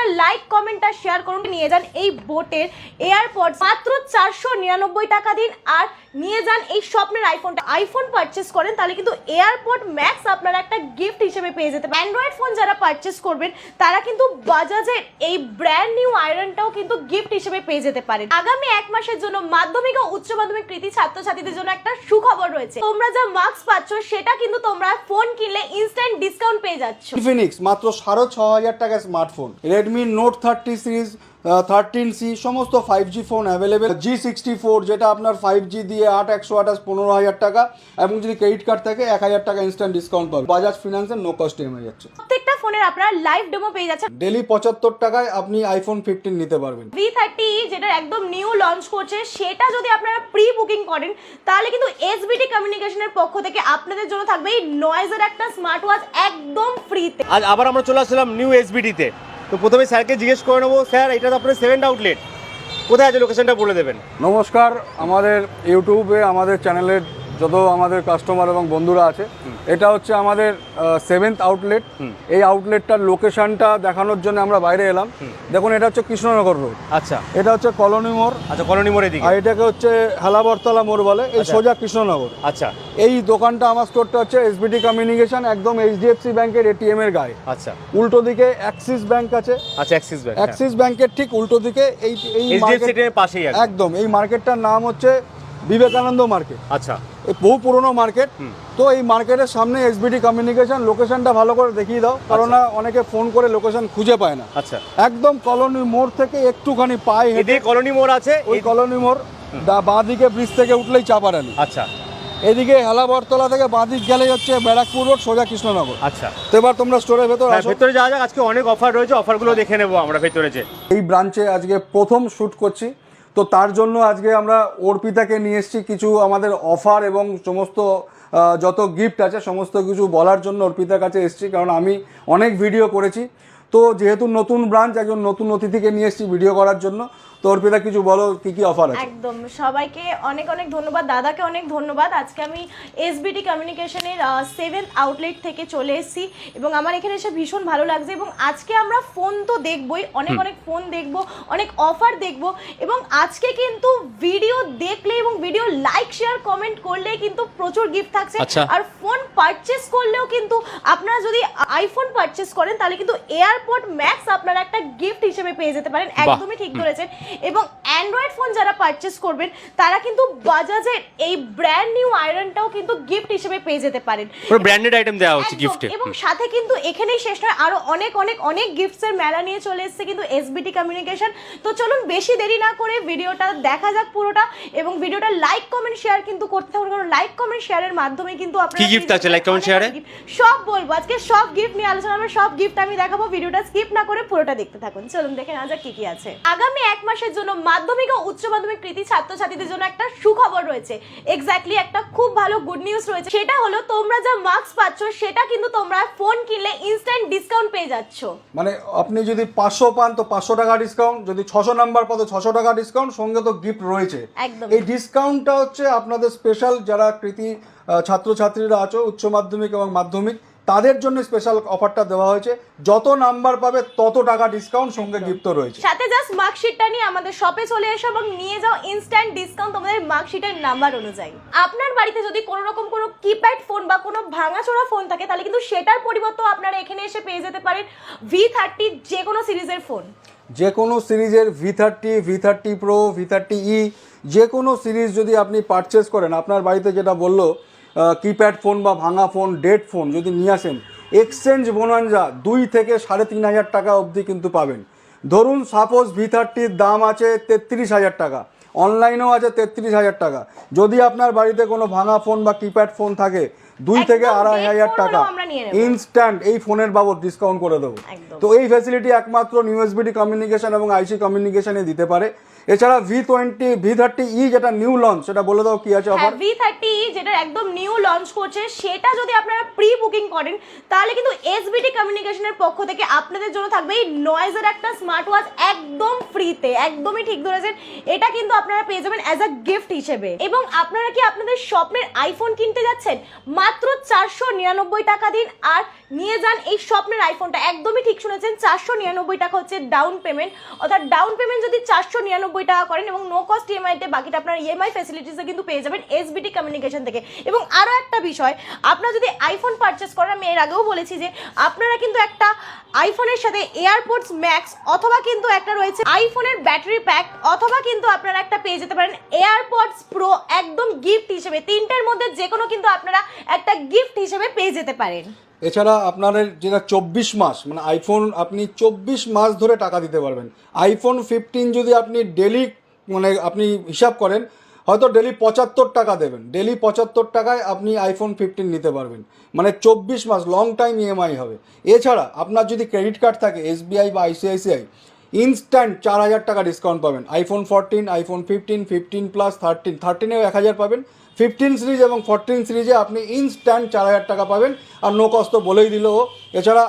ভিডিওটা like comment আর share করুন। নিয়ে যান এই বোটের এয়ারপড মাত্র চারশো নিরানব্বই টাকা দিন। আর নিয়ে যান এই স্বপ্নের আইফোনটা আইফোন পারচেস করেন, তাহলে কিন্তু এয়ারপড ম্যাক্স আপনারা একটা গিফট হিসেবে পেয়ে যেতে অ্যান্ড্রয়েড ফোন যারা পারচেস করবেন, তারা কিন্তু বাজাজের এই ব্র্যান্ড নিউ আয়রনটাও কিন্তু গিফট হিসেবে পেয়ে যেতে পারেন। আগামী এক মাসের জন্য মাধ্যমিক ও উচ্চ মাধ্যমিক কৃতি ছাত্রছাত্রীদের জন্য একটা সুখবর রয়েছে। তোমরা যা মার্কস পাচ্ছ, সেটা কিন্তু তোমরা ফোন কিনলে ইনস্ট্যান্ট ডিসকাউন্ট পেয়ে যাচ্ছ। ইনফিনিক্স মাত্র সাড়ে ছ হাজার টাকা smartphone Redmi Note thirty series thirteen C সমস্ত five G phone available G sixty four যেটা আপনার ফাইভ জি দিয়ে আট একশো আঠাশ পনেরো হাজার টাকা এবং যদি ক্রেডিট কার্ড থাকে এক হাজার টাকা ইনস্ট্যান্ট ডিসকাউন্ট পাবে বাজাজ ফিনান্সের নো কস্ট ইএমআই যাচ্ছে। প্রত্যেকটা ফোনের আপনারা লাইভ ডেমো পেয়ে যাচ্ছেন। ডেলি পঁচাত্তর টাকায় আপনি আইফোন ফিফটিন নিতে পারবেন। ভি থার্টি যেটা একদম নিউ লঞ্চ করছে সেটা যদি আপনারা প্রি বুকিং করেন তাহলে কিন্তু এসবিটি কমিউনিকেশনের পক্ষ থেকে আপনাদের জন্য থাকবে এই নয়েজের একটা স্মার্ট ওয়াচ একদম ফ্রিতে আজ আবার আমরা চলে আসলাম নিউ এস এসবিডিতে তো প্রথমে স্যারকে জিজ্ঞেস করে নেব, স্যার, এটা তো আপনার সেভেন আউটলেট কোথায় আছে লোকেশনটা বলে দেবেন? নমস্কার, আমাদের ইউটিউবে আমাদের চ্যানেলের যত আমাদের কাস্টমার এবং বন্ধুরা আছে এটা হচ্ছে আমাদের সেভেন্থ আউটলেট এই আউটলেটটার লোকেশনটা দেখানোর জন্য আমরা বাইরে এলাম। দেখুন এটা হচ্ছে কৃষ্ণনগর রোড আচ্ছা। এটা হচ্ছে কলোনি মোড়। আচ্ছা কলোনি মোড়ের দিকে আর এটাকে হচ্ছে হালাবরতলা মোড় বলে এই আচ্ছা। সোজা কৃষ্ণনগর। আচ্ছা। এই দোকানটা আমার স্টোরটা হচ্ছে এসবিটি কমিউনিকেশন একদম এইচডিএফসি ব্যাংকের এটিএম এর গায়ে। আচ্ছা। উল্টো দিকে অ্যাক্সিস ব্যাংক আছে। আচ্ছা অ্যাক্সিস ব্যাংক অ্যাক্সিস ব্যাংকের ঠিক উল্টো দিকে এই এই এর পাশেই আছে একদম এই মার্কেটটার নাম হচ্ছে বিবেকানন্দ মার্কেট। আচ্ছা। বহু পুরনো মার্কেট। তো এই মার্কেটের সামনে এসবিটি কমিউনিকেশন লোকেশনটা ভালো করে দেখিয়ে দাও। কারণ অনেকে ফোন করে লোকেশন খুঁজে পায় না। আচ্ছা। একদম কলোনি মোড় থেকে একটুখানি পায়ে হেঁটে কলোনি মোড় আছে ওই কলোনি মোড় বাঁ দিকে ব্রিজ থেকে উঠলেই চাপারানি আচ্ছা। এদিকে হেলাবরতলা থেকে বাঁ দিক গেলে হচ্ছে ব্যারাকপুর রোড সোজা কৃষ্ণনগর। আচ্ছা। তো এবার তোমরা স্টোরের ভেতর হ্যাঁ, ভেতরে যাওয়া যাক আজকে অনেক অফার রয়েছে অফারগুলো দেখে নেব আমরা ভেতরে যে এই ব্রাঞ্চে আজকে প্রথম শ্যুট করছি। তো তার জন্য আজকে আমরা অর্পিতাকে নিয়ে এসেছি কিছু আমাদের অফার এবং সমস্ত যত গিফট আছে, সমস্ত কিছু বলার জন্য অর্পিতার কাছে এসেছি, কারণ আমি অনেক ভিডিও করেছি। তো যেহেতু নতুন ব্রাঞ্চ একজন নতুন অতিথিকে নিয়ে এসেছি ভিডিও করার জন্য তো অর্পিতা কিছু বলো কি কি অফার আছে? একদম সবাইকে অনেক অনেক ধন্যবাদ দাদাকে অনেক ধন্যবাদ। আজকে আমি এসবিটি কমিউনিকেশনের সেভেন্থ আউটলেট থেকে চলে এসেছি এবং আমার এখানে এসে ভীষণ ভালো লাগছে এবং আজকে আমরা ফোন তো দেখবই অনেক অনেক ফোন দেখব অনেক অফার দেখব এবং আজকে কিন্তু ভিডিও দেখলে এবং ভিডিও লাইক শেয়ার কমেন্ট করলে কিন্তু প্রচুর গিফট থাকছে। আচ্ছা। আর ফোন পারচেস করলেও কিন্তু আপনারা যদি আইফোন পারচেস করেন তাহলে কিন্তু এয়ারপড ম্যাক্স আপনারা একটা গিফট হিসেবে পেয়ে যেতে পারেন। একদমই ঠিক ধরেছেন এবং অ্যান্ড্রয়েড ফোন যারা পারচেস করবেন তারা কিন্তু বাজাজের এই ব্র্যান্ড নিউ আয়রনটাও কিন্তু গিফট হিসেবে পেয়ে যেতে পারেন। পুরো ব্র্যান্ডেড আইটেম দেওয়া হচ্ছে গিফটে এবং সাথে কিন্তু এখানেই শেষ নয় আরও অনেক অনেক অনেক গিফটস এর মেলা নিয়ে চলে এসেছে কিন্তু এসবিটি কমিউনিকেশন তো চলুন বেশি দেরি না করে ভিডিওটা দেখা যাক পুরোটা এবং ভিডিওটা লাইক কমেন্ট শেয়ার কিন্তু করতে হবে কারণ লাইক কমেন্ট শেয়ারের মাধ্যমে কিন্তু আপনারা কি পেয়ে আছে? এ? অনেক gift। সব বলব। আজকে সব গিফট নিয়ে আলোচনা হবে সব গিফট আমি দেখাবো ভিডিওটা স্কিপ না করে পুরোটা দেখতে থাকুন। চলুন দেখে না যাক কি কি আছে। আগামী এক মাসের জন্য মাধ্যমিক ও উচ্চ মাধ্যমিক কৃতি ছাত্রছাত্রীদের জন্য একটা সুখবর রয়েছে। এক্স্যাক্টলি একটা খুব ভালো গুড নিউজ রয়েছে। সেটা হলো তোমরা যা মার্কস পাচ্ছ সেটা কিন্তু তোমরা ফোন কিনলে ইনস্ট্যান্ট ডিসকাউন্ট পেয়ে যাচ্ছ। মানে আপনি যদি পাঁচশো পান তো পাঁচশো টাকা ডিসকাউন্ট যদি ছশো নাম্বার পান তো ছশো টাকা ডিসকাউন্ট সঙ্গে তো গিফট রয়েছে। একদম। এই ডিসকাউন্টটা হচ্ছে আপনাদের স্পেশাল যারা কৃতি ছাত্রছাত্রীরা আছো উচ্চ মাধ্যমিক এবং মাধ্যমিক তাদের জন্য স্পেশাল অফারটা দেওয়া হয়েছে। যত নাম্বার পাবে তত টাকা ডিসকাউন্ট সঙ্গে গিফটও রয়েছে। সাথে জাস্ট মার্কশিটটা নিয়ে আমাদের শপে চলে এসো এবং নিয়ে যাও ইনস্ট্যান্ট ডিসকাউন্ট তোমাদের মার্কশিটের নাম্বার অনুযায়ী। আপনার বাড়িতে যদি কোনো রকম কোনো কিপ্যাড ফোন বা কোনো ভাঙাচোরা ফোন থাকে তাহলে কিন্তু সেটার পরিবর্তে আপনারা এখানে এসে পেয়ে যেতে পারেন ভি থার্টি যে কোনো সিরিজের ফোন যে কোনো সিরিজের V thirty V thirty Pro V thirty E যে কোনো সিরিজ যদি আপনি পারচেস করেন আপনার বাড়িতে যেটা বলল কিপ্যাড ফোন বা ভাঙা ফোন ডেড ফোন যদি নিয়ে আসেন এক্সচেঞ্জ বোনাঞ্জা দুই থেকে সাড়ে তিন হাজার টাকা অবধি কিন্তু পাবেন। ধরুন সাপোজ ভি থার্টির দাম আছে তেত্রিশ হাজার টাকা অনলাইনেও আছে তেত্রিশ হাজার টাকা। যদি আপনার বাড়িতে কোনো ভাঙা ফোন বা কিপ্যাড ফোন থাকে দুই থেকে আড়াই হাজার টাকা। ইনস্ট্যান্ট এই ফোনের বাবদ ডিসকাউন্ট করে দেবো। তো এই ফ্যাসিলিটি একমাত্র নিউএসবিডি কমিউনিকেশন এবং আইসি কমিউনিকেশনে দিতে পারে। এছাড়া V twenty V thirty E যেটা নিউ লঞ্চ সেটা বলে দাও কি আছে অফার ভি থার্টি ই যেটা একদম নিউ লঞ্চ করছে সেটা যদি আপনারা প্রি বুকিং করেন তাহলে কিন্তু এসবিটি কমিউনিকেশনের পক্ষ থেকে আপনাদের জন্য থাকবে এই নয়েজের একটা স্মার্ট ওয়াচ একদম ফ্রিতে একদমই ঠিক ধরেছেন। এটা কিন্তু আপনারা পেয়ে যাবেন অ্যাজ আ গিফট হিসেবে। এবং আপনারা কি আপনাদের স্বপ্নের আইফোন কিনতে যাচ্ছেন? মাত্র মাত্র চারশো নিরানব্বই টাকা দিন আর নিয়ে যান এই স্বপ্নের আইফোনটা একদমই ঠিক শুনেছেন চারশো নিরানব্বই টাকা হচ্ছে ডাউন পেমেন্ট অর্থাৎ ডাউন পেমেন্ট যদি চারশো নিরানব্বই টাকা করেন এবং নো কস্ট ইএমআইতে বাকিটা আপনার ইএমআই ফেসিলিটিসে কিন্তু পেয়ে যাবেন এসবিটি কমিউনিকেশন থেকে। এবং আরও একটা বিষয়, আপনারা যদি আইফোন পারচেস করেন, আমি এর আগেও বলেছি যে আপনারা কিন্তু একটা আইফোনের সাথে এয়ারপোর্টস ম্যাক্স অথবা কিন্তু একটা রয়েছে আইফোনের ব্যাটারি প্যাক অথবা কিন্তু আপনারা একটা পেয়ে যেতে পারেন এয়ারপোর্টস প্রো একদম গিফট হিসেবে। তিনটের মধ্যে যে কোনো কিন্তু আপনারা একটা গিফট হিসেবে পেয়ে যেতে পারেন। এছাড়া আপনাদের যেটা চব্বিশ মাস মানে আইফোন আপনি চব্বিশ মাস ধরে টাকা দিতে পারবেন। আইফোন ফিফটিন যদি আপনি ডেলি মানে আপনি হিসাব করেন, হয়তো ডেলি পঁচাত্তর টাকা দেবেন। ডেলি পঁচাত্তর টাকায় আপনি আইফোন ফিফটিন নিতে পারবেন। মানে চব্বিশ মাস লং টাইম ইএমআই হবে। এছাড়া আপনার যদি ক্রেডিট কার্ড থাকে এসবিআই বা আইসিআইসিআই ইনস্ট্যান্ট চার হাজার টাকা ডিসকাউন্ট পাবেন। IPhone fourteen iPhone fifteen fifteen plus thirteen থার্টিনেও এক হাজার পাবেন। ফিফটিন সিরিজ এবং ফোরটিন সিরিজে আপনি ইনস্ট্যান্ট চার হাজার টাকা পাবেন। আর নো কস্ট বলেই দিল ও। এছাড়া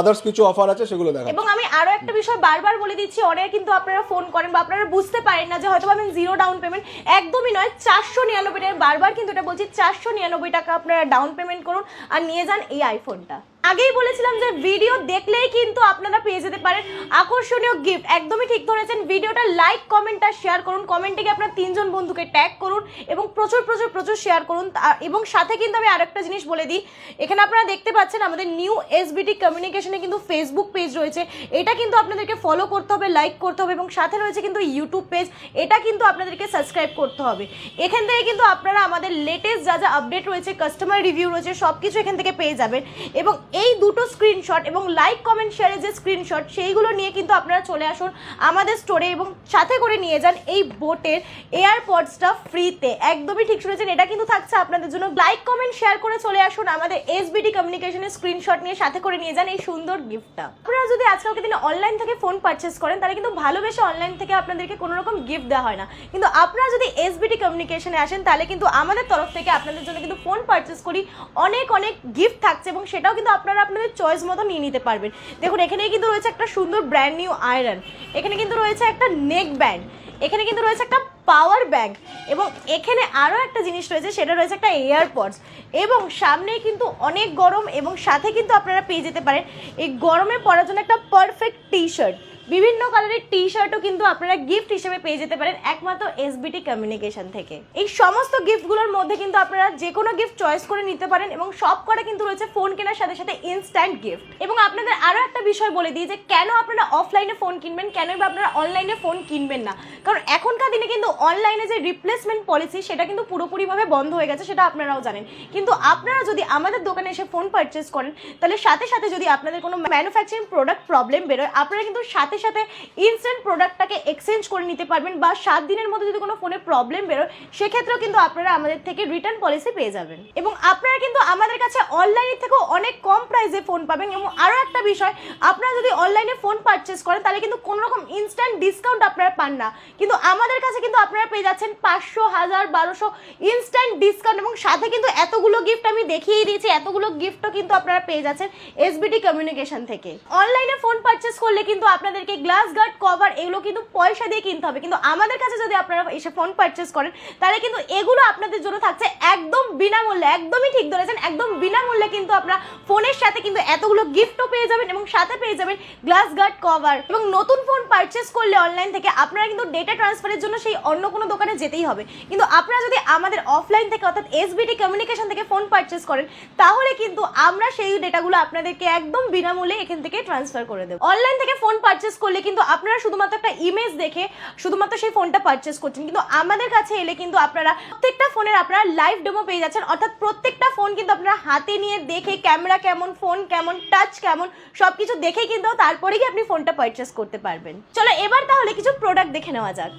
আদার্স কিছু অফার আছে, সেগুলো দেখা এবং আমি আরও একটা বিষয় বারবার বলে দিচ্ছি, অনেক কিন্তু আপনারা ফোন করেন বা আপনারা বুঝতে পারেন না যে হয়তো আমি জিরো ডাউন পেমেন্ট একদমই নয়, চারশো নিরানব্বই টাকা, বারবার কিন্তু এটা বলছি, চারশো নিরানব্বই টাকা আপনারা ডাউন পেমেন্ট করুন আর নিয়ে যান এই আইফোনটা আগেই বলেছিলাম যে ভিডিও দেখলেই কিন্তু আপনারা পেয়ে যেতে পারেন আকর্ষণীয় গিফট একদমই ঠিক ধরেছেন ভিডিওটা লাইক কমেন্ট আর শেয়ার করুন। কমেন্টে গিয়ে আপনার তিনজন বন্ধুকে ট্যাগ করুন এবং প্রচুর প্রচুর প্রচুর শেয়ার করুন। এবং সাথে কিন্তু আমি আরেকটা জিনিস বলে দিই, এখানে আপনারা দেখতে পাচ্ছেন আমাদের নিউ এসবিটি কমিউনিকেশনে কিন্তু ফেসবুক পেজ রয়েছে। এটা কিন্তু আপনাদেরকে ফলো করতে হবে লাইক করতে হবে এবং সাথে রয়েছে কিন্তু ইউটিউব পেজ এটা কিন্তু আপনাদেরকে সাবস্ক্রাইব করতে হবে। এখান থেকে কিন্তু আপনারা আমাদের লেটেস্ট যা যা আপডেট রয়েছে কাস্টমার রিভিউ রয়েছে সব কিছু এখান থেকে পেয়ে যাবেন। এবং এই দুটো স্ক্রিনশট এবং লাইক কমেন্ট শেয়ারের যে স্ক্রিনশট সেইগুলো নিয়ে কিন্তু আপনারা চলে আসুন আমাদের স্টোরে এবং সাথে করে নিয়ে যান এই বোটের এয়ারপডসটা ফ্রিতে একদমই ঠিক শুনেছেন, এটা কিন্তু থাকছে আপনাদের জন্য। লাইক কমেন্ট শেয়ার করে চলে আসুন আমাদের এসবিটি কমিউনিকেশনের স্ক্রিনশট নিয়ে। সাথে করে নিয়ে যান এই সুন্দর গিফটটা আপনারা যদি আজকালকে দিনে অনলাইন থেকে ফোন পারচেস করেন, তাহলে কিন্তু ভালোবেসে অনলাইন থেকে আপনাদেরকে কোনো রকম গিফট দেওয়া হয় না। কিন্তু আপনারা যদি এসবিটি কমিউনিকেশনে আসেন, তাহলে কিন্তু আমাদের তরফ থেকে আপনাদের জন্য কিন্তু ফোন পারচেস করি অনেক অনেক গিফট থাকছে এবং সেটাও কিন্তু আপনারা আপনাদের চয়েস মতো নিয়ে নিতে পারবেন। দেখুন এখানে কিন্তু রয়েছে একটা সুন্দর ব্র্যান্ড নিউ আয়রন এখানে কিন্তু রয়েছে একটা নেক ব্যান্ড এখানে কিন্তু রয়েছে একটা পাওয়ার ব্যাংক এবং এখানে আরও একটা জিনিস রয়েছে, সেটা রয়েছে একটা এয়ারপডস এবং সামনে কিন্তু অনেক গরম এবং সাথে কিন্তু আপনারা পেয়ে যেতে পারেন। এই গরমে পরার জন্য একটা পারফেক্ট টি শার্ট বিভিন্ন কালারের টি শার্টও কিন্তু আপনারা গিফট হিসেবে পেয়ে যেতে পারেন একমাত্র এসবিটি কমিউনিকেশন থেকে। এই সমস্ত গিফটগুলোর মধ্যে কিন্তু আপনারা যে কোনো গিফট চয়েস করে নিতে পারেন এবং সব কটা কিন্তু রয়েছে ফোন কেনার সাথে সাথে ইনস্ট্যান্ট গিফট এবং আপনাদের আরও একটা বিষয় বলে দিই যে, কেন আপনারা অফলাইনে ফোন কিনবেন কেন বা আপনারা অনলাইনে ফোন কিনবেন না? কারণ এখনকার দিনে কিন্তু অনলাইনে যে রিপ্লেসমেন্ট পলিসি সেটা কিন্তু পুরোপুরিভাবে বন্ধ হয়ে গেছে, সেটা আপনারাও জানেন। কিন্তু আপনারা যদি আমাদের দোকানে এসে ফোন পারচেস করেন, তাহলে সাথে সাথে যদি আপনাদের কোনো ম্যানুফ্যাকচারিং প্রোডাক্ট প্রবলেম বেরোয়, আপনারা কিন্তু সাথে সাথে ইনস্ট্যান্ট প্রোডাক্টটাকে এক্সচেঞ্জ করে নিতে পারবেন বা সাত দিনের মধ্যে যদি কোনো ফোনে প্রবলেম বেরোয়, সেক্ষেত্রেও কিন্তু আপনারা আমাদের থেকে রিটার্ন পলিসি পেয়ে যাবেন। এবং আপনারা কিন্তু আমাদের কাছে অনলাইনের থেকেও অনেক কম প্রাইসে ফোন পাবেন। এবং আরও একটা বিষয়, আপনারা যদি অনলাইনে ফোন পারচেস করেন, তাহলে কিন্তু কোনো রকম ইনস্ট্যান্ট ডিসকাউন্ট আপনারা পান না। কিন্তু আমাদের কাছে কিন্তু আপনারা পেয়ে যাচ্ছেন পাঁচশো, হাজার, বারোশো ইনস্ট্যান্ট ডিসকাউন্ট এবং সাথে কিন্তু এতগুলো গিফট আমি দেখিয়ে দিয়েছি, এতগুলো গিফটও কিন্তু আপনারা পেয়ে যাচ্ছেন এসবিটি কমিউনিকেশন থেকে। অনলাইনে ফোন পারচেস করলে কিন্তু আপনাদেরকে গ্লাস গার্ড কভার এগুলো কিন্তু পয়সা দিয়ে কিনতে হবে। কিন্তু আমাদের কাছে যদি আপনারা এসে ফোন পারচেস করেন, তাহলে কিন্তু এগুলো আপনাদের জন্য থাকছে একদম বিনামূল্যে, একদমই ঠিক ধরেছেন, একদম বিনামূল্যে কিন্তু আপনারা ফোনের সাথে কিন্তু এতগুলো গিফটও পেয়ে যাবেন এবং সাথে পেয়ে যাবেন গ্লাস গার্ড কভার এবং নতুন ফোন পারচেস করলে অনলাইন থেকে আপনারা কিন্তু ডেটা ট্রান্সফারের জন্য সেই অন্য কোনো দোকানে যেতেই হবে। কিন্তু আপনারা যদি আমাদের অফলাইন থেকে অর্থাৎ এসবিটি কমিউনিকেশন থেকে ফোন পারচেস করেন, তাহলে কিন্তু আমরা সেই ডেটাগুলো আপনাদেরকে একদম বিনামূল্যে এখান থেকে ট্রান্সফার করে দেবো। অনলাইন থেকে ফোন পারচেস করলে কিন্তু আপনারা শুধুমাত্র একটা ইমেজ দেখে শুধুমাত্র সেই ফোনটা পারচেস করছেন। কিন্তু আমাদের কাছে এলে কিন্তু আপনারা প্রত্যেকটা ফোনের আপনারা লাইভ ডেমো পেয়ে যাচ্ছেন। অর্থাৎ প্রত্যেকটা ফোন কিন্তু আপনারা হাতে নিয়ে দেখে ক্যামেরা কেমন ফোন কেমন টাচ কেমন সব কিছু দেখে কিন্তু তারপরে কি আপনি ফোনটা পারচেস করতে পারবেন। চলো এবার তাহলে কিছু প্রোডাক্ট দেখে নেওয়া যাক।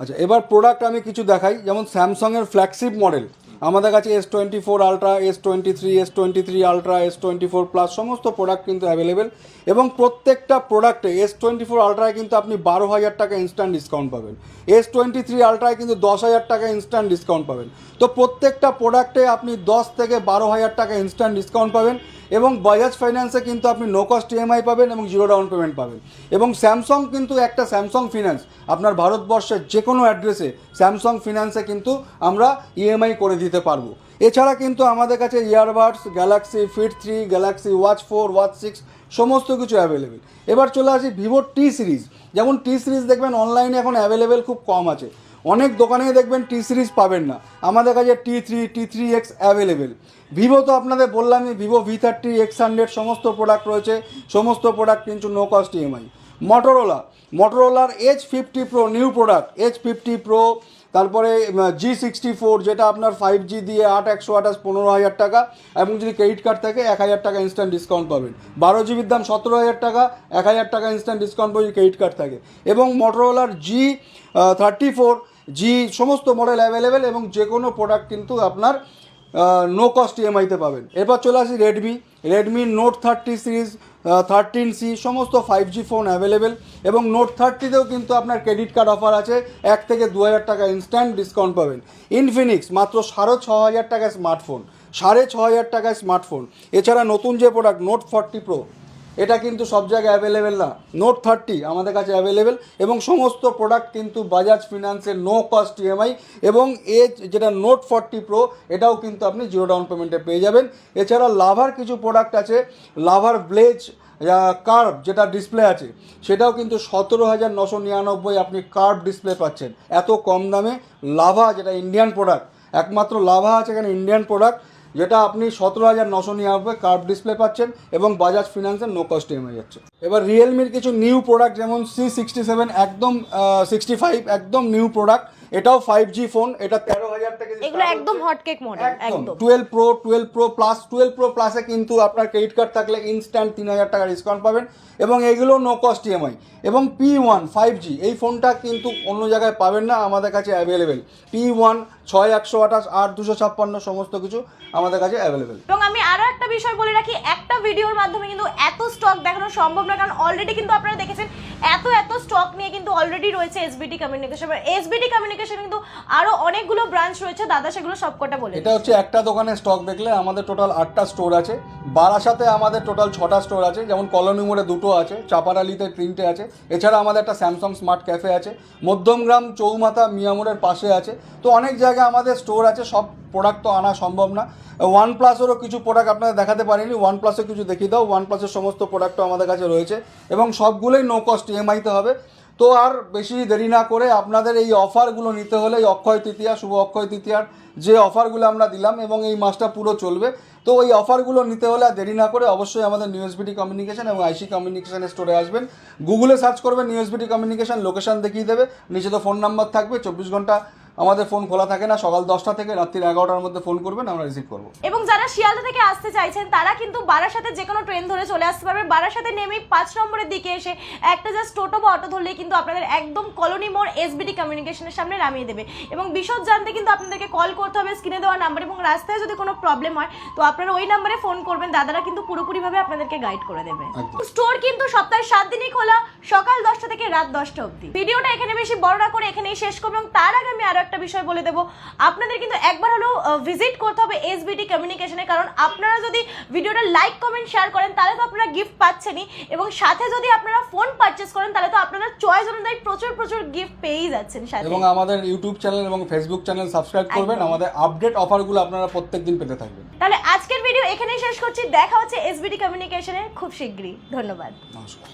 আচ্ছা এবার প্রোডাক্ট আমি কিছু দেখাই। যেমন স্যামসাংয়ের ফ্ল্যাগশিপ মডেল আমাদের কাছে S twenty four ultra S twenty three S twenty three ultra S twenty four plus সমস্ত প্রোডাক্ট কিন্তু অ্যাভেলেবেল এবং প্রত্যেকটা প্রোডাক্টে এস টোয়েন্টি ফোর আলট্রায় কিন্তু আপনি বারো হাজার টাকা ইনস্ট্যান্ট ডিসকাউন্ট পাবেন। এস টোয়েন্টি থ্রি আলট্রায় কিন্তু দশ হাজার টাকা ইনস্ট্যান্ট ডিসকাউন্ট পাবেন। তো প্রত্যেকটা প্রোডাক্টে আপনি দশ থেকে বারো হাজার টাকা ইনস্ট্যান্ট ডিসকাউন্ট পাবেন। এবং বাজাজ ফাইন্যান্সে কিন্তু আপনি নো কস্ট ইএমআই পাবেন এবং জিরো ডাউন পেমেন্ট পাবেন। এবং স্যামসং কিন্তু একটা স্যামসং ফিনান্স আপনার ভারতবর্ষের যে কোনো অ্যাড্রেসে স্যামসং ফিনান্সে কিন্তু আমরা ইএমআই করে দিতে পারব। এছাড়া কিন্তু আমাদের কাছে earbuds Galaxy fit three Galaxy watch four watch six সমস্ত কিছু অ্যাভেলেবেল এবার চলে আসি ভিভো টি সিরিজ যেমন টি সিরিজ দেখবেন অনলাইনে এখন অ্যাভেলেবেল খুব কম আছে। অনেক দোকানেই দেখবেন টি সিরিজ পাবেন না। আমাদের কাছে T three T three X available. Vivo তো আপনাদের বললামই Vivo V thirty, X hundred সমস্ত প্রোডাক্ট রয়েছে, সমস্ত প্রোডাক্ট কিন্তু no cost EMI Motorola মটোরোলার H fifty pro new product H fifty pro তারপরে জি সিক্সটি ফোর যেটা আপনার ফাইভ জি দিয়ে আট, একশো আঠাশ, পনেরো হাজার টাকা, এবং যদি ক্রেডিট কার্ড থাকে, এক হাজার টাকা ইনস্ট্যান্ট ডিসকাউন্ট পাবেন। বারো জিবির দাম সতেরো হাজার টাকা, এক হাজার টাকা ইনস্ট্যান্ট ডিসকাউন্ট পাবেন ক্রেডিট কার্ড থাকে। এবং মোটরওয়ালার জি থার্টি ফোর জি সমস্ত মডেল অ্যাভেলেবেল এবং যে কোনো প্রোডাক্ট কিন্তু আপনার নো কস্ট ইএমআইতে পাবেন। এরপর চলে আসি Redmi Redmi note thirty series thirteen C সমস্ত ফাইভ জি ফোন অ্যাভেলেবেল এবং নোট থার্টিতেও কিন্তু আপনার ক্রেডিট কার্ড অফার আছে। এক থেকে দু হাজার টাকা ইনস্ট্যান্ট ডিসকাউন্ট পাবেন। ইনফিনিক্স মাত্র সাড়ে ছ হাজার টাকায় স্মার্টফোন সাড়ে ছ হাজার টাকায় স্মার্টফোন এছাড়া নতুন যে প্রোডাক্ট নোট ফর্টি প্রো এটা কিন্তু সব জায়গায় অ্যাভেলেবেল না। নোট থার্টি আমাদের কাছে অ্যাভেলেবেল এবং সমস্ত প্রোডাক্ট কিন্তু বাজাজ ফিনান্সের নো কস্ট ইএমআই এবং এ যেটা নোট ফর্টি প্রো এটাও কিন্তু আপনি জিরো ডাউন পেমেন্টে পেয়ে যাবেন। এছাড়া লাভার কিছু প্রোডাক্ট আছে লাভার ব্লেজ কার্ভ যেটা ডিসপ্লে আছে, সেটাও কিন্তু সতেরো হাজার নশো নিরানব্বই আপনি কার্ভ ডিসপ্লে পাচ্ছেন। এত কম দামে লাভা যেটা ইন্ডিয়ান প্রোডাক্ট একমাত্র লাভা আছে এখানে ইন্ডিয়ান প্রোডাক্ট যেটা আপনি সতেরো হাজার নশো নিরানব্বই কার্ভ ডিসপ্লে পাচ্ছেন এবং বাজাজ ফিনান্সের নো কস্ট ইএমআই যাচ্ছে। এবার রিয়েলমির কিছু নিউ প্রোডাক্ট যেমন সি সিক্সটি সেভেন একদম সিক্সটি ফাইভ একদম নিউ প্রোডাক্ট এটাও ফাইভ জি ফোন এটা হাজার এগুলো একদম হটকেক মডেল একদম। Twelve pro twelve pro plus twelve pro প্লাসে কিন্তু আপনার ক্রেডিট কার্ড থাকলে ইনস্ট্যান্ট তিন হাজার টাকা ডিসকাউন্ট পাবেন এবং এগুলো নো কস্ট ইএমআই এবং পি ওয়ান ফাইভ জি এই ফোনটা কিন্তু অন্য জায়গায় পাবেন না আমাদের কাছে অ্যাভেলেবেল পি ওয়ান ছয় একশো আঠাশ আট দুশো ছাপ্পান্ন সমস্ত কিছু আমাদের কাছে অ্যাভেলেবেল এবং আমি আরও একটা বিষয় বলে রাখি একটা ভিডিওর মাধ্যমে কিন্তু এত স্টক দেখানো সম্ভব না কারণ অলরেডি কিন্তু আপনারা দেখেছেন এত এত স্টক নিয়ে কিন্তু অলরেডি রয়েছে এসবিটি কমিউনিকেশন এসবিটি কমিউনিকেশন কিন্তু আরও অনেকগুলো ব্রাঞ্চ রয়েছে। দাদা সেগুলো সবকটা বলে এটা হচ্ছে একটা দোকানে স্টক দেখলে আমাদের টোটাল আটটা স্টোর আছে। বারাসাতে আমাদের টোটাল ছটা স্টোর আছে যেমন কলোনি মোড়ে দুটো আছে চাপারালিতে তিনটে আছে। এছাড়া আমাদের একটা স্যামসাং স্মার্ট ক্যাফে আছে মধ্যমগ্রাম চৌমাথা মিয়ামোড়ের পাশে আছে। তো অনেক জায়গায় আমাদের স্টোর আছে সব প্রোডাক্ট তো আনা সম্ভব না। ওয়ান প্লাসেরও কিছু প্রোডাক্ট আপনারা দেখাতে পারিনি ওয়ান প্লাসে কিছু দেখিয়ে দাও। ওয়ান প্লাসের সমস্ত প্রোডাক্টও আমাদের কাছে রয়েছে। এবং সবগুলোই নো কস্ট ইএমআইতে হবে। তো আর বেশি দেরি না করে আপনাদের এই অফারগুলো নিতে হলে এই অক্ষয় তৃতীয়া, শুভ অক্ষয় তৃতীয়ার যে অফারগুলো আমরা দিলাম এবং এই মাসটা পুরো চলবে। তো ওই অফারগুলো নিতে হলে আর দেরি না করে অবশ্যই আমাদের নিউএসবিটি কমিউনিকেশন এবং আইসি কমিউনিকেশনের স্টোরে আসবেন। গুগলে সার্চ করবেন নিউএসবিটি কমিউনিকেশন, লোকেশান দেখিয়ে দেবে। নিচে তো ফোন নাম্বার থাকবে, চব্বিশ ঘণ্টা আমাদের ফোন খোলা থাকে না সকাল দশটা থেকে রাত্রি এগারোটার মধ্যে ফোন করবেন আমরা রিসিভ করব। এবং যারা শিয়ালদা থেকে আসতে চাইছেন তারা কিন্তু বারাসাতে যে কোনো ট্রেন ধরে চলে আসতে পারবে। বারাসাতে নেমেই পাঁচ নম্বরের দিকে এসে একটা জাস্ট টোটো বা অটো ধরলেই কিন্তু আপনাদের একদম কলোনি মোড় এসবিডি কমিউনিকেশনের সামনে নামিয়ে দেবে। এবং বিশদ জানতে কিন্তু আপনাদেরকে কল করতে হবে স্ক্রিনে দেওয়া নাম্বার এবং রাস্তায় যদি কোনো প্রবলেম হয় তো আপনারা ওই নাম্বারে ফোন করবেন দাদারা কিন্তু পুরোপুরিভাবে আপনাদেরকে গাইড করে দেবে। স্টোর কিন্তু সপ্তাহে সাত দিনই খোলা সকাল দশটা থেকে রাত দশটা অবধি। ভিডিওটা এখানে বেশি বড় না করে এখানেই শেষ করব এবং তার আগে আমি আরও একটা বিষয় বলে দেবো। আপনাদের কিন্তু একবার হলেও ভিজিট করতে হবে এসবিটি কমিউনিকেশনে কারণ আপনারা যদি ভিডিওটা লাইক কমেন্ট শেয়ার করেন তাহলে তো আপনারা গিফট পাচ্ছেনই। এবং সাথে যদি আপনারা ফোন পারচেস করেন তাহলে তো আপনারা চয়েস অনুযায়ী প্রচুর প্রচুর গিফট পেয়েই যাচ্ছেন সাথে। এবং আমাদের ইউটিউব চ্যানেল এবং ফেসবুক চ্যানেল সাবস্ক্রাইব করবেন। আমাদের আপডেট অফারগুলো আপনারা প্রত্যেকদিন পেতে থাকবেন। তাহলে আজকের ভিডিও এখানেই শেষ করছি। দেখা হচ্ছে এসবিটি কমিউনিকেশনে খুব শীঘ্রই। ধন্যবাদ। নমস্কার।